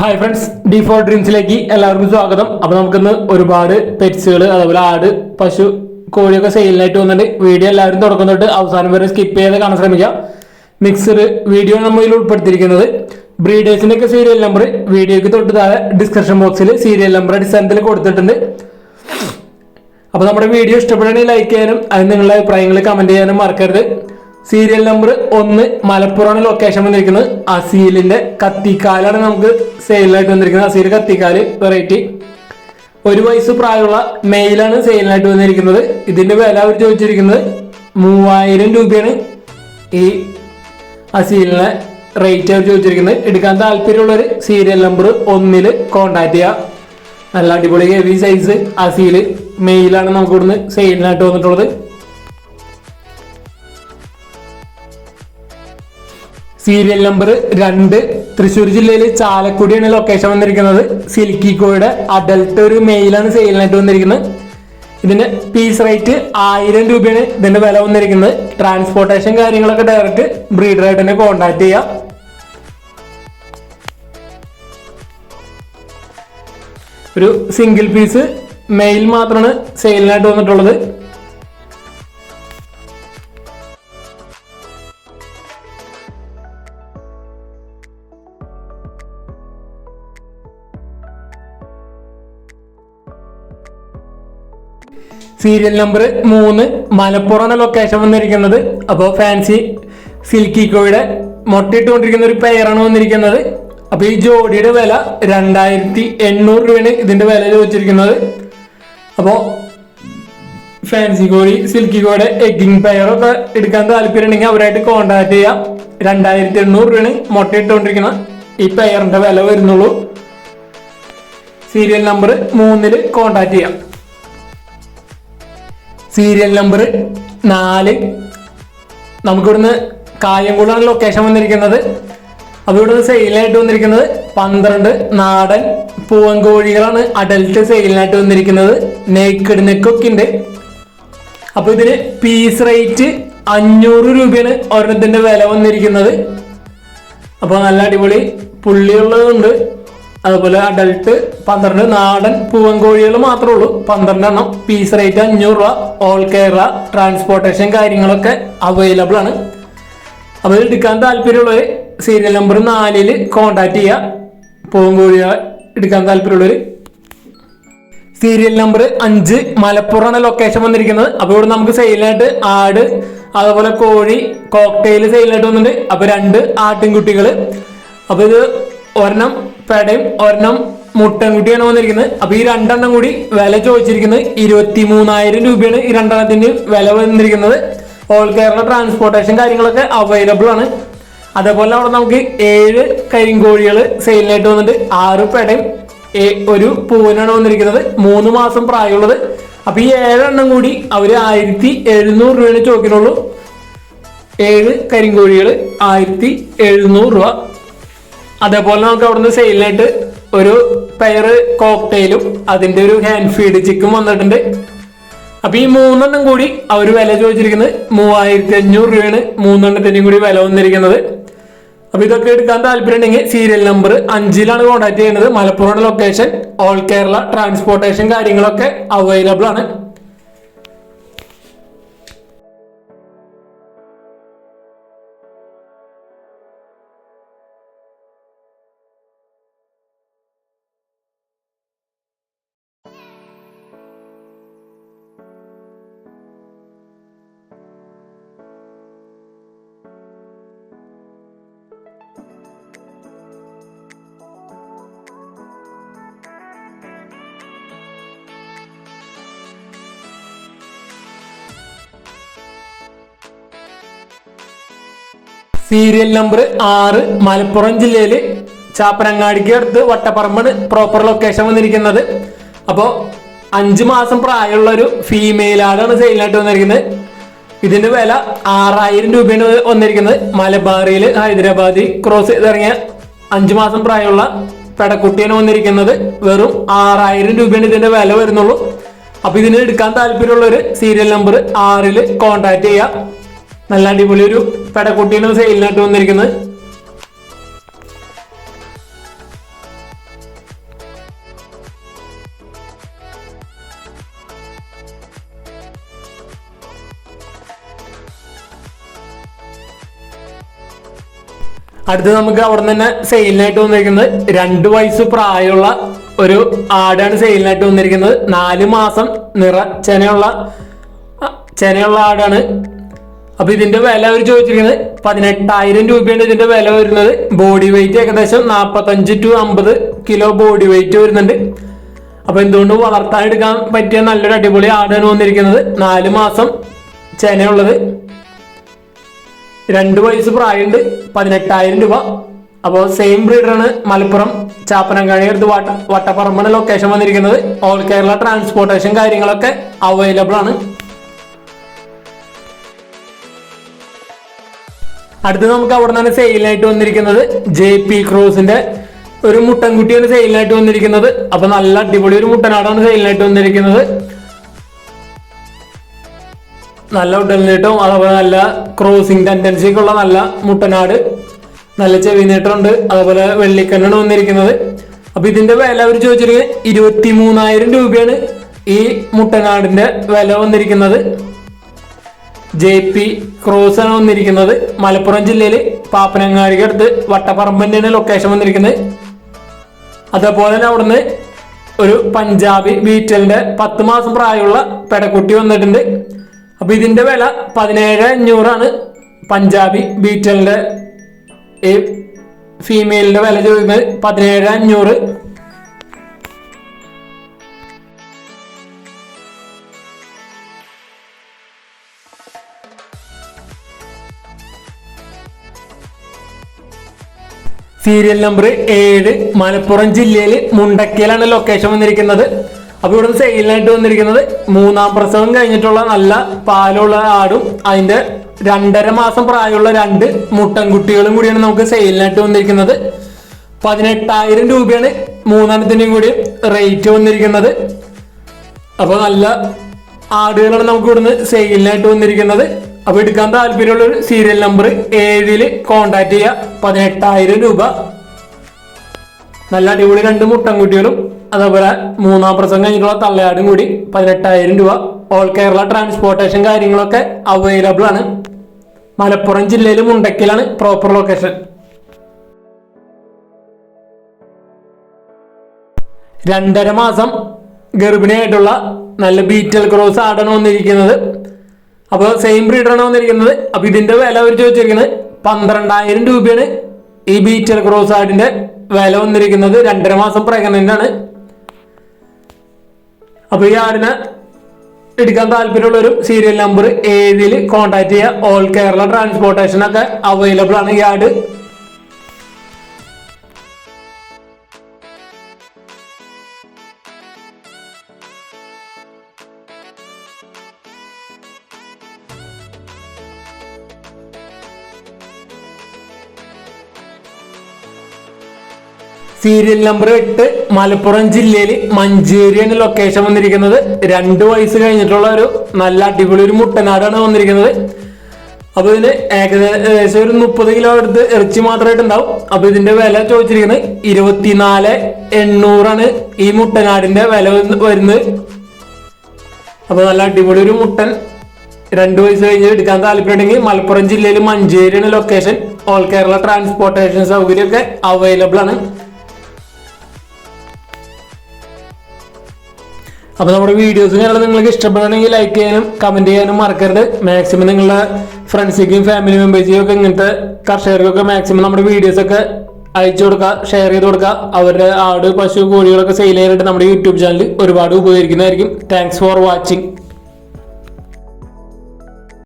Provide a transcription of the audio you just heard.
Hi friends D four ഡ്രീംസിലേക്ക് എല്ലാവർക്കും സ്വാഗതം. അപ്പൊ നമുക്കിന്ന് ഒരുപാട് പെറ്റ്സുകൾ അതേപോലെ ആട് പശു കോഴിയൊക്കെ സെയിലിനായിട്ട് വന്നിട്ട് വീഡിയോ എല്ലാവരും തുടക്കം തൊട്ട് അവസാനം വരെ സ്കിപ്പ് ചെയ്ത് കാണാൻ ശ്രമിക്കാം. മിക്സഡ് വീഡിയോ നമ്മൾ ഇതിൽ ഉൾപ്പെടുത്തിയിരിക്കുന്നത്. ബ്രീഡേഴ്സിന്റെ ഒക്കെ സീരിയൽ നമ്പർ വീഡിയോക്ക് തൊട്ട് താഴെ ഡിസ്ക്രിപ്ഷൻ ബോക്സിൽ സീരിയൽ നമ്പർ അടിസ്ഥാനത്തിൽ കൊടുത്തിട്ടുണ്ട്. അപ്പോൾ നമ്മുടെ വീഡിയോ ഇഷ്ടപ്പെടുകയാണെങ്കിൽ ലൈക്ക് ചെയ്യാനും അതിന് നിങ്ങളുടെ അഭിപ്രായങ്ങൾ കമന്റ് ചെയ്യാനും മറക്കരുത്. സീരിയൽ നമ്പർ ഒന്ന് മലപ്പുറമാണ് ലൊക്കേഷൻ വന്നിരിക്കുന്നത്. അസീലിന്റെ കത്തിക്കാലാണ് നമുക്ക് സെയിലായിട്ട് വന്നിരിക്കുന്നത്. അസീൽ കത്തിക്കാൽ വെറൈറ്റി ഒരു വയസ്സ് പ്രായമുള്ള മെയിലാണ് സെയിലിനായിട്ട് വന്നിരിക്കുന്നത്. ഇതിന്റെ വില അവർ ചോദിച്ചിരിക്കുന്നത് മൂവായിരം രൂപയാണ്. ഈ അസീലിനെ റേറ്റ് അവർ ചോദിച്ചിരിക്കുന്നത്. എടുക്കാൻ താല്പര്യമുള്ളവർ സീരിയൽ നമ്പർ ഒന്നിൽ കോണ്ടാക്ട് ചെയ്യുക നല്ല അടിപൊളി ഹെവി സൈസ് അസീൽ മെയിലാണ് നമുക്ക് ഇവിടുന്ന് സെയിലിനായിട്ട് വന്നിട്ടുള്ളത്. സീരിയൽ നമ്പർ രണ്ട്. തൃശ്ശൂർ ജില്ലയിൽ ചാലക്കുടിയാണ് ലൊക്കേഷൻ വന്നിരിക്കുന്നത്. സിൽക്കി കോയുടെ അഡൽട്ട് ഒരു മെയിലാണ് സെയിലിനായിട്ട് വന്നിരിക്കുന്നത്. ഇതിന്റെ പീസ് റേറ്റ് ആയിരം രൂപയാണ് ഇതിന്റെ വില വന്നിരിക്കുന്നത്. ട്രാൻസ്പോർട്ടേഷൻ കാര്യങ്ങളൊക്കെ ഡയറക്റ്റ് ബ്രീഡറായിട്ട് തന്നെ കോൺടാക്ട് ചെയ്യാം. ഒരു സിംഗിൾ പീസ് മെയിൽ മാത്രമാണ് സെയിലിനായിട്ട് വന്നിട്ടുള്ളത്. സീരിയൽ നമ്പർ മൂന്ന് മലപ്പുറമാണ് ലൊക്കേഷൻ വന്നിരിക്കുന്നത്. അപ്പോൾ ഫാൻസി സിൽക്കി കോയുടെ മുട്ടയിട്ടുകൊണ്ടിരിക്കുന്ന ഒരു പെയറാണ് വന്നിരിക്കുന്നത്. അപ്പോൾ ഈ ജോഡിയുടെ വില രണ്ടായിരത്തി എണ്ണൂറ് രൂപയാണ് ഇതിന്റെ വില ചോദിച്ചിരിക്കുന്നത്. അപ്പോൾ ഫാൻസി കോഴി സിൽക്കി കോയുടെ എഗ്ഗിങ് പെയറൊക്കെ എടുക്കാൻ താല്പര്യം ഉണ്ടെങ്കിൽ അവരായിട്ട് കോണ്ടാക്ട് ചെയ്യാം. രണ്ടായിരത്തി എണ്ണൂറ് രൂപയാണ് മുട്ടയിട്ടുകൊണ്ടിരിക്കുന്ന ഈ പെയറിന്റെ വില വരുന്നുള്ളൂ. സീരിയൽ നമ്പർ മൂന്നിൽ കോണ്ടാക്ട് ചെയ്യാം. സീരിയൽ നമ്പർ നാല്. നമുക്കിവിടുന്ന് കായംകുളമാണ് ലൊക്കേഷൻ വന്നിരിക്കുന്നത്. അപ്പോൾ ഇവിടുന്ന് സെയിലായിട്ട് വന്നിരിക്കുന്നത് പന്ത്രണ്ട് നാടൻ പൂവൻകോഴികളാണ് അഡൽട്ട് സെയിലിനായിട്ട് വന്നിരിക്കുന്നത്. നേക്കഡ് നെക്കൊക്കെ ഉണ്ട് അപ്പോൾ ഇതിന് പീസ് റേറ്റ് അഞ്ഞൂറ് രൂപയാണ് ഒരെണ്ണത്തിന്റെ വില വന്നിരിക്കുന്നത്. അപ്പോൾ നല്ല അടിപൊളി പുള്ളിയുള്ളതുണ്ട്. അതുപോലെ അഡൽട്ട് പന്ത്രണ്ട് നാടൻ പൂവൻ കോഴികൾ മാത്രമേ ഉള്ളൂ പന്ത്രണ്ട് എണ്ണം പീസ് റേറ്റ് അഞ്ഞൂറ് രൂപ ഓൾ കേരള ട്രാൻസ്പോർട്ടേഷൻ കാര്യങ്ങളൊക്കെ അവൈലബിൾ ആണ്. അപ്പോൾ എടുക്കാൻ താല്പര്യമുള്ളവർ സീരിയൽ നമ്പർ നാലിൽ കോണ്ടാക്ട് ചെയ്യുക. പൂവൻ കോഴികൾ എടുക്കാൻ താല്പര്യമുള്ളവർ. സീരിയൽ നമ്പർ അഞ്ച് മലപ്പുറമാണ് ലൊക്കേഷൻ വന്നിരിക്കുന്നത്. അപ്പോൾ ഇവിടെ നമുക്ക് സെയിലായിട്ട് ആട് അതുപോലെ കോഴി കോക്ടെയിൽ സെയിലായിട്ട് വന്നിട്ടുണ്ട്. അപ്പോൾ രണ്ട് ആട്ടിൻകുട്ടികൾ. അപ്പോൾ ഇത് ഒരെണ്ണം പെടയും ഒരെണ്ണം മുട്ടൻകുട്ടിയാണ് വന്നിരിക്കുന്നത്. അപ്പൊ ഈ രണ്ടെണ്ണം കൂടി വില ചോദിച്ചിരിക്കുന്നത് ഇരുപത്തി മൂന്നായിരം രൂപയാണ് ഈ രണ്ടെണ്ണത്തിന്റെ വില വന്നിരിക്കുന്നത്. ഓൾ കേരള ട്രാൻസ്പോർട്ടേഷൻ കാര്യങ്ങളൊക്കെ അവൈലബിൾ ആണ്. അതേപോലെ അവിടെ നമുക്ക് ഏഴ് കരിങ്കോഴികൾ സെയിലിനായിട്ട് വന്നിട്ട് ആറ് പെടയും ഒരു പൂവനാണ് വന്നിരിക്കുന്നത്. മൂന്ന് മാസം പ്രായമുള്ളത്. അപ്പൊ ഈ ഏഴെണ്ണം കൂടി അവർ ആയിരത്തി എഴുന്നൂറ് രൂപയാണ് ചോദിക്കുന്നുള്ളൂ. ഏഴ് കരിങ്കോഴികൾ ആയിരത്തി എഴുന്നൂറ് രൂപ. അതേപോലെ നമുക്ക് അവിടുന്ന് സെയിലിനായിട്ട് ഒരു പെയർ കോക്ടെയിലും അതിന്റെ ഒരു ഹാൻഡ് ഫീഡ് ചിക്കും വന്നിട്ടുണ്ട്. അപ്പൊ ഈ മൂന്നെണ്ണം കൂടി അവർ വില ചോദിച്ചിരിക്കുന്നത് മൂവായിരത്തി അഞ്ഞൂറ് രൂപയാണ്. മൂന്നെണ്ണത്തിന്റെയും കൂടി വില വന്നിരിക്കുന്നത്. അപ്പൊ ഇതൊക്കെ എടുക്കാൻ താല്പര്യം ഉണ്ടെങ്കിൽ സീരിയൽ നമ്പർ അഞ്ചിലാണ് കോൺടാക്ട് ചെയ്യുന്നത്. Malappuram location all Kerala transportation കാര്യങ്ങളൊക്കെ അവൈലബിൾ ആണ്. സീരിയൽ നമ്പർ ആറ് മലപ്പുറം ജില്ലയിൽ ചാപ്പനങ്ങാടിക്ക് അടുത്ത് വട്ടപ്പറമ്പാണ് പ്രോപ്പർ ലൊക്കേഷൻ വന്നിരിക്കുന്നത്. അപ്പോൾ അഞ്ച് മാസം പ്രായമുള്ള ഒരു ഫീമെയിൽ ആടാണ് സെയിലായിട്ട് വന്നിരിക്കുന്നത്. ഇതിന്റെ വില ആറായിരം രൂപയാണ് വന്നിരിക്കുന്നത്. മലബാറിയിൽ ഹൈദരാബാദി ക്രോസ് ചെയ്തിറങ്ങിയ അഞ്ച് മാസം പ്രായമുള്ള പെടക്കുട്ടിയാണ് വന്നിരിക്കുന്നത്. വെറും ആറായിരം രൂപയാണ് ഇതിന്റെ വില വരുന്നുള്ളൂ. അപ്പൊ ഇതിന് എടുക്കാൻ താല്പര്യമുള്ളവർ സീരിയൽ നമ്പർ ആറിൽ കോൺടാക്ട് ചെയ്യാം. നല്ല അടിപൊളി ഒരു പെടക്കുട്ടിയാണ് സെയിലിനായിട്ട് വന്നിരിക്കുന്നത്. അടുത്ത് നമുക്ക് അവിടെ തന്നെ സെയിലിനായിട്ട് വന്നിരിക്കുന്നത്. രണ്ടു വയസ്സ് പ്രായമുള്ള ഒരു ആടാണ് സെയിലിനായിട്ട് വന്നിരിക്കുന്നത്. നാല് മാസം നിറ ചെനയുള്ള ചെനയുള്ള ആടാണ് അപ്പൊ ഇതിന്റെ വില അവർ ചോദിച്ചിരിക്കുന്നത് പതിനെട്ടായിരം രൂപയാണ് ഇതിന്റെ വില വരുന്നത്. ബോഡി വെയിറ്റ് ഏകദേശം നാൽപ്പത്തഞ്ച് ടു അമ്പത് കിലോ ബോഡി വെയിറ്റ് വരുന്നുണ്ട്. അപ്പൊ എന്തുകൊണ്ട് വളർത്താൻ എടുക്കാൻ പറ്റിയ നല്ലൊരു അടിപൊളി ആടാണ് വന്നിരിക്കുന്നത്. നാല് മാസം ചെനയുള്ളത്. രണ്ട് വയസ്സ് പ്രായമുണ്ട് പതിനെട്ടായിരം രൂപ. അപ്പോൾ സെയിം ബ്രീഡറാണ് മലപ്പുറം ചാപ്പനങ്ങാടി അടുത്ത് വട്ട ലൊക്കേഷൻ വന്നിരിക്കുന്നത്. ഓൾ കേരള ട്രാൻസ്പോർട്ടേഷൻ കാര്യങ്ങളൊക്കെ അവൈലബിൾ ആണ്. അടുത്ത് നമുക്ക് അവിടെ നിന്നാണ് സെയിലായിട്ട് വന്നിരിക്കുന്നത്. ജെ പി ക്രോസിന്റെ ഒരു മുട്ടൻകുട്ടിയാണ് സെയിലിനായിട്ട് വന്നിരിക്കുന്നത്. അപ്പൊ നല്ല അടിപൊളി ഒരു മുട്ടനാടാണ് സെയിലിനായിട്ട് വന്നിരിക്കുന്നത്. നല്ല ഉടൽനീട്ടവും അതേപോലെ നല്ല ക്രോസിംഗ് ടെൻഡൻസി ഒക്കെ ഉള്ള നല്ല മുട്ടനാട്. നല്ല ചെവി നീട്ടമുണ്ട്. അതേപോലെ വെള്ളിക്കണ്ണാണ് വന്നിരിക്കുന്നത്. അപ്പൊ ഇതിന്റെ വില അവർ ചോദിച്ചിരിക്കുന്നത് ഇരുപത്തി മൂന്നായിരം രൂപയാണ് ഈ മുട്ടനാടിന്റെ വില വന്നിരിക്കുന്നത്. ജെ പി ക്രൂസാണ് വന്നിരിക്കുന്നത് മലപ്പുറം ജില്ലയിൽ പാപ്പനങ്ങാടിക്ക് അടുത്ത് വട്ടപ്പറമ്പിന്റെയാണ് ലൊക്കേഷൻ വന്നിരിക്കുന്നത്. അതേപോലെ തന്നെ അവിടുന്ന് ഒരു പഞ്ചാബി ബീറ്റലിന്റെ പത്ത് മാസം പ്രായമുള്ള പെടക്കുട്ടി വന്നിട്ടുണ്ട്. അപ്പോൾ ഇതിന്റെ വില പതിനേഴ് അഞ്ഞൂറാണ്. പഞ്ചാബി ബീറ്റലിന്റെ ഈ ഫീമെയിലിന്റെ വില ചോദിക്കുന്നത് പതിനേഴ് അഞ്ഞൂറ്. സീരിയൽ നമ്പർ ഏഴ് മലപ്പുറം ജില്ലയിൽ മുണ്ടക്കയിലാണ് ലൊക്കേഷൻ വന്നിരിക്കുന്നത്. അപ്പൊ ഇവിടുന്ന് സെയിലിനായിട്ട് വന്നിരിക്കുന്നത് മൂന്നാം പ്രസവം കഴിഞ്ഞിട്ടുള്ള നല്ല പാലുള്ള ആടും അതിന്റെ രണ്ടര മാസം പ്രായമുള്ള രണ്ട് മുട്ടൻകുട്ടികളും കൂടിയാണ് നമുക്ക് സെയിലിനായിട്ട് വന്നിരിക്കുന്നത്. പതിനെട്ടായിരം രൂപയാണ് മൂന്നെണ്ണത്തിന്റെയും കൂടി റേറ്റ് വന്നിരിക്കുന്നത്. അപ്പോൾ നല്ല ആടുകളാണ് നമുക്ക് ഇവിടുന്ന് സെയിലിനായിട്ട് വന്നിരിക്കുന്നത്. അപ്പൊ എടുക്കാൻ താല്പര്യമുള്ള ഒരു സീരിയൽ നമ്പർ ഏഴിൽ കോണ്ടാക്ട് ചെയ്യുക പതിനെട്ടായിരം രൂപ. നല്ല അടിപൊളി രണ്ട് മുട്ടൻകുട്ടികളും അതേപോലെ മൂന്നാം പ്രസംഗം കഴിഞ്ഞിട്ടുള്ള തള്ളയാടും കൂടി പതിനെട്ടായിരം രൂപ. ഓൾ കേരള ട്രാൻസ്പോർട്ടേഷൻ കാര്യങ്ങളൊക്കെ അവൈലബിൾ ആണ്. മലപ്പുറം ജില്ലയിൽ മുണ്ടക്കിലാണ് പ്രോപ്പർ ലൊക്കേഷൻ രണ്ടര മാസം ഗർഭിണിയായിട്ടുള്ള നല്ല ബീറ്റൽ ക്രോസ് ആടാണ് വന്നിരിക്കുന്നത്. അപ്പോൾ സെയിം ബ്രീഡറാണ് വന്നിരിക്കുന്നത്? അപ്പോൾ ഇതിന്റെ വില അവർ ചോദിച്ചിരിക്കുന്നത് പന്ത്രണ്ടായിരം രൂപയാണ്. ഈ ബീറ്റൽ ക്രോസ് ആടിന്റെ വില വന്നിരിക്കുന്നത് രണ്ടര മാസം പ്രഗ്നന്റ് ആണ്. അപ്പോൾ ഈ ആടിനെ എടുക്കാൻ താല്പര്യമുള്ളവരും സീരിയൽ നമ്പർ ഏഴിൽ കോൺടാക്ട് ചെയ്യുക. ഓൾ കേരള ട്രാൻസ്പോർട്ടേഷൻ ഒക്കെ അവൈലബിൾ ആണ് ഈ ആട്. സീരിയൽ നമ്പർ എട്ട് മലപ്പുറം ജില്ലയിൽ മഞ്ചേരിയാണ് ലൊക്കേഷൻ വന്നിരിക്കുന്നത്. രണ്ട് വയസ്സ് കഴിഞ്ഞിട്ടുള്ള ഒരു നല്ല അടിപൊളി ഒരു മുട്ടനാടാണ് വന്നിരിക്കുന്നത്. അപ്പൊ ഇതിന് ഏകദേശം ഒരു മുപ്പത് കിലോ എടുത്ത് ഇറച്ചി മാത്രമായിട്ട് ഉണ്ടാവും അപ്പൊ ഇതിന്റെ വില ചോദിച്ചിരിക്കുന്നത് ഇരുപത്തിനാല് എണ്ണൂറാണ് ഈ മുട്ടനാടിന്റെ വില വരുന്നത്. അപ്പൊ നല്ല അടിപൊളി ഒരു മുട്ടൻ രണ്ട് വയസ്സ് കഴിഞ്ഞ് എടുക്കാൻ താല്പര്യമുണ്ടെങ്കിൽ മലപ്പുറം ജില്ലയിൽ മഞ്ചേരിയാണ് ലൊക്കേഷൻ ഓൾ കേരള ട്രാൻസ്പോർട്ടേഷൻ സൗകര്യമൊക്കെ അവൈലബിൾ ആണ്. അപ്പൊ നമ്മുടെ വീഡിയോസ് കാര്യങ്ങളും നിങ്ങൾക്ക് ഇഷ്ടപ്പെടണമെങ്കിൽ ലൈക്ക് ചെയ്യാനും കമന്റ് ചെയ്യാനും മറക്കരുത്. മാക്സിമം നിങ്ങളുടെ ഫ്രണ്ട്സിനും ഫാമിലി മെമ്പേഴ്സിനും ഒക്കെ ഇങ്ങനത്തെ കർഷകർക്കൊക്കെ മാക്സിമം നമ്മുടെ വീഡിയോസ് ഒക്കെ അയച്ചു കൊടുക്കുക ഷെയർ ചെയ്ത് കൊടുക്കുക. അവരുടെ ആട് പശു കോഴികളൊക്കെ സെയിൽ ചെയ്യാനായിട്ട് നമ്മുടെ യൂട്യൂബ് ചാനൽ ഒരുപാട് ഉപകരിക്കുന്നതായിരിക്കും. Thanks for watching